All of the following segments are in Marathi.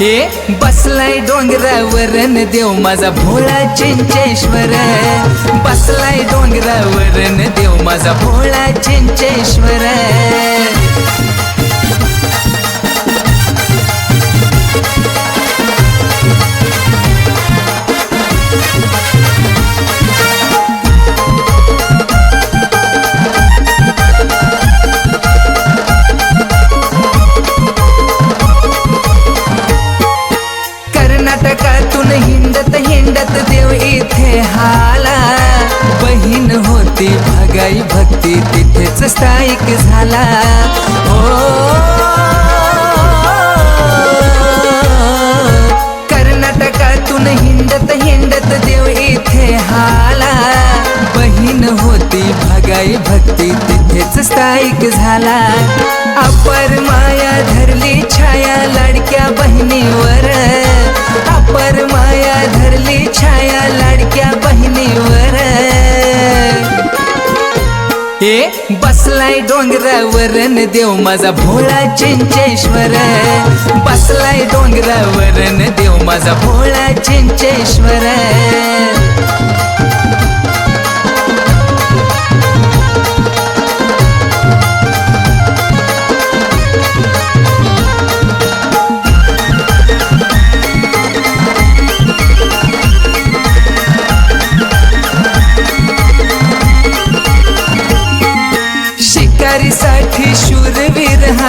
ए बसलाय डोंगरावरन देव माझा भोळा चिंचेश्वर. बसलाय डोंगरावरन देव माझा भोळा चिंचेश्वर. कर्नाटकातून हिंडत हिंडत देव इथे हाला बहीण होती भगाई भक्ती तिथेच स्थायिक झाला. हो कर्नाटकातून हिंडत हिंडत देव इथे हाला बहीण होती भगाई भक्ती तिथेच स्थायिक झाला. अपर माया धरली छाया लाडक्या बहिणीवर. ए बसलाय डोंगरावरन देव माझा भोळा चिंचेश्वर. बसलाय डोंगरावर न देव माझा भोळा चिंचेश्वर.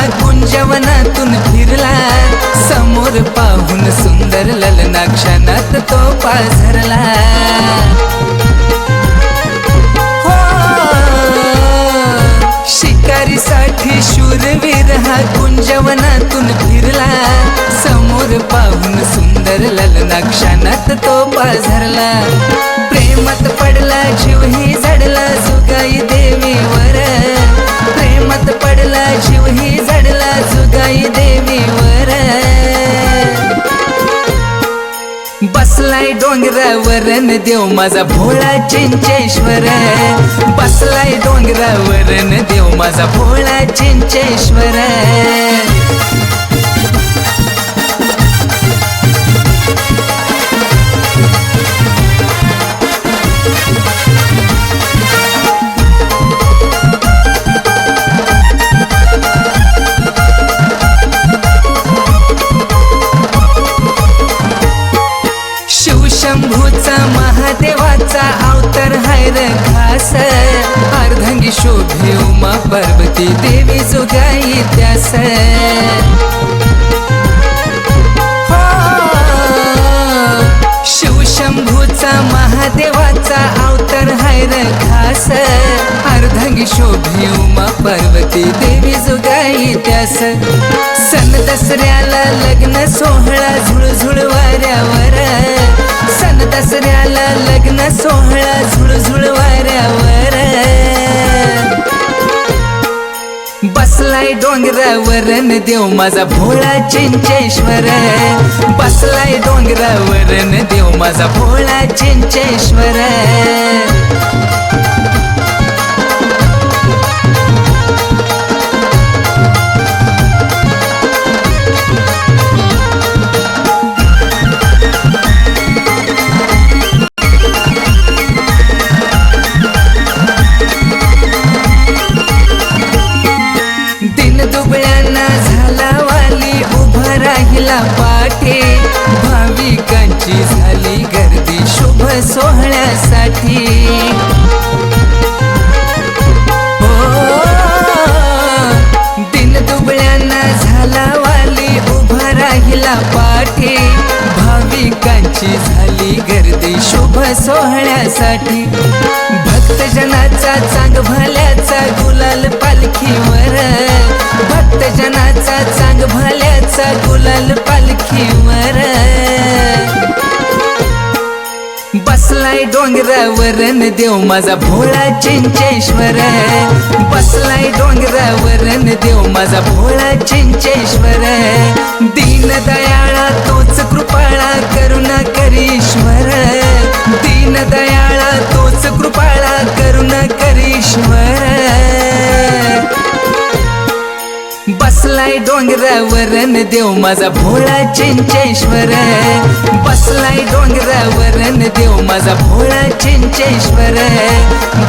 शूरवीर फिरला. समोर पाहून सुंदर ललनाक्षणात तो पाझरला. हो. शिकारीसाठी शूरवीर हा गुंजवनातून फिरला. समोर पाहून सुंदर ललनाक्षणात तो पाझरला. प्रेमात पडला जीवही झडला जुगाई देवीवर. प्रेमात पडला जीवही झडला देवीवर. बसलाय डोंगरावर न देव माझा भोळा चिंचेश्वर. बसलाय डोंगरावर न देव माझा भोळा चिंचेश्वर. अवतार हाय रे अर्धंगी शोभे उमा पार्वती देवी जुगाई त्यास शिवशंभूचा महादेवाचा अवतार हाय रे खास. अर्धंगी शोभे उमा पार्वती देवी जुगाई त्यास सन दसऱ्याला लग्न सोहळा झुळझुळ वाऱ्यावर सन दसऱ्याला लग्न सोहळा डोंगरावर देव माझा भोळा चिंचेश्वर. बसलाय डोंगरावर देव माझा भोळा चिंचेश्वर. भाविकांची झाली गर्दी शुभ सोहळ्यासाठी. हो, दिन दुबळ्यांना झाला वाली उभा राहिला पाठी. भाविकांची झाली गर्दी शुभ सोहळ्यासाठी. भक्तजनाचा चांग भल्याचा गुलाल पालखीवर. भक्तजनाचा चांग भल्याचा गुलाल बसलाय डोंगरावर देव माझा भोळा चिंचेश्वर बसलाय डोंगरावर देव माझा भोळा चिंचेश्वर दीन दयाळा तोच कृपाळा बसलाय डोंगरावरन देव माझा भोळा चिंचेश्वर. बसलाय डोंगरावरन देव माझा भोळा चिंचेश्वर.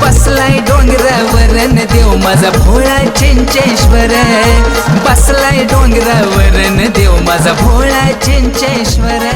बसलाय डोंगरावरन देव माझा भोळा चिंचेश्वर. बसलाय डोंगरावरन देव माझा भोळा चिंचेश्वर.